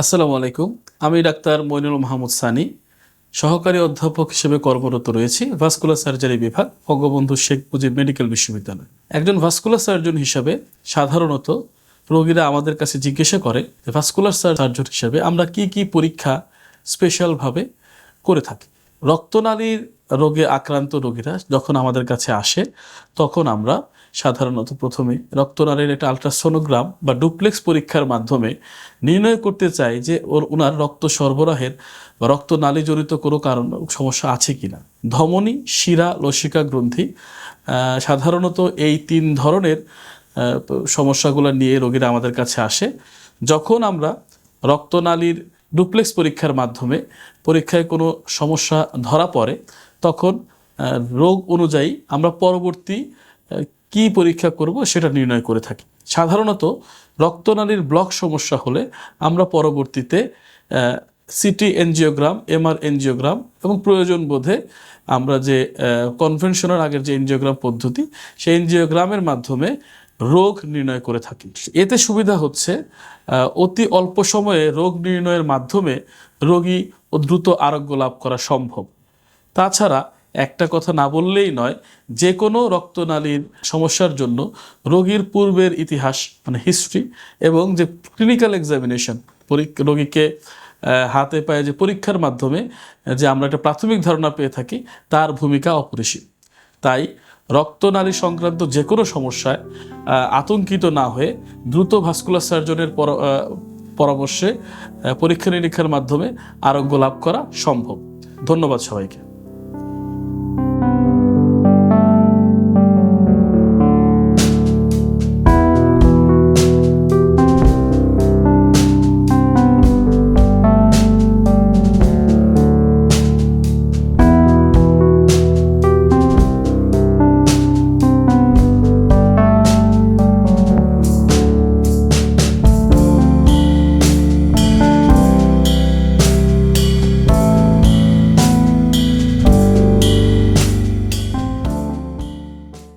আসসালামু আলাইকুম। আমি ডাক্তার মইনুল মাহমুদ সানি, সহকারী অধ্যাপক হিসেবে কর্মরত রয়েছি ভাস্কুলার সার্জারি বিভাগ, বঙ্গবন্ধু শেখ মুজিব মেডিকেল বিশ্ববিদ্যালয়। একজন ভাস্কুলার সার্জন হিসাবে সাধারণত রোগীরা আমাদের কাছে জিজ্ঞাসা করে ভাস্কুলার সার্জন হিসাবে আমরা কি কি পরীক্ষা স্পেশালভাবে করে থাকি? রক্তনালীর রোগে আক্রান্ত রোগীরা যখন আমাদের কাছে আসে, তখন আমরা সাধারণত প্রথমে রক্তনালীর একটা আলট্রাসোনোগ্রাম বা ডুপ্লেক্স পরীক্ষার মাধ্যমে নির্ণয় করতে চাই যে ওর ওনার রক্ত সরবরাহের বা রক্তনালী জড়িত কোনো কারণ, সমস্যা আছে কিনা। ধমনী, শিরা, লসিকা গ্রন্থি সাধারণত এই তিন ধরনের সমস্যাগুলো নিয়ে রোগীরা আমাদের কাছে আসে। যখন আমরা রক্তনালীর ডুপ্লেক্স পরীক্ষার মাধ্যমে পরীক্ষায় কোনো সমস্যা ধরা পড়ে, তখন রোগ অনুযায়ী আমরা পরবর্তী কি পরীক্ষা করব সেটা নির্ণয় করে থাকি। সাধারণত রক্তনালীর ব্লক সমস্যা হলে আমরা পরবর্তীতে সিটি এনজিওগ্রাম, এমআর এনজিওগ্রাম এবং প্রয়োজন বোধে আমরা যে কনভেনশনের আগের যে এনজিওগ্রাম পদ্ধতি, সেই এনজিওগ্রামের মাধ্যমে রোগ নির্ণয় করে থাকি। এতে সুবিধা হচ্ছে অতি অল্প সময়ে রোগ নির্ণয়ের মাধ্যমে রোগী ও দ্রুত আরোগ্য লাভ করা সম্ভব। তাছাড়া একটা কথা না বললেই নয়, যে কোনো রক্তনালীর সমস্যার জন্য রোগীর পূর্বের ইতিহাস মানে হিস্ট্রি এবং যে ক্লিনিক্যাল এক্সামিনেশন রোগীকে হাতে পায়ে যে পরীক্ষার মাধ্যমে, যে আমরা একটা প্রাথমিক ধারণা পেয়ে থাকি, তার ভূমিকা অপরিসীম। তাই রক্তনালী সংক্রান্ত যে কোনো সমস্যায় আতঙ্কিত না হয়ে দ্রুত ভাস্কুলার সার্জনের পর- পরামর্শে পরীক্ষা নিরীক্ষার মাধ্যমে আরোগ্য লাভ করা সম্ভব। ধন্যবাদ সবাইকে।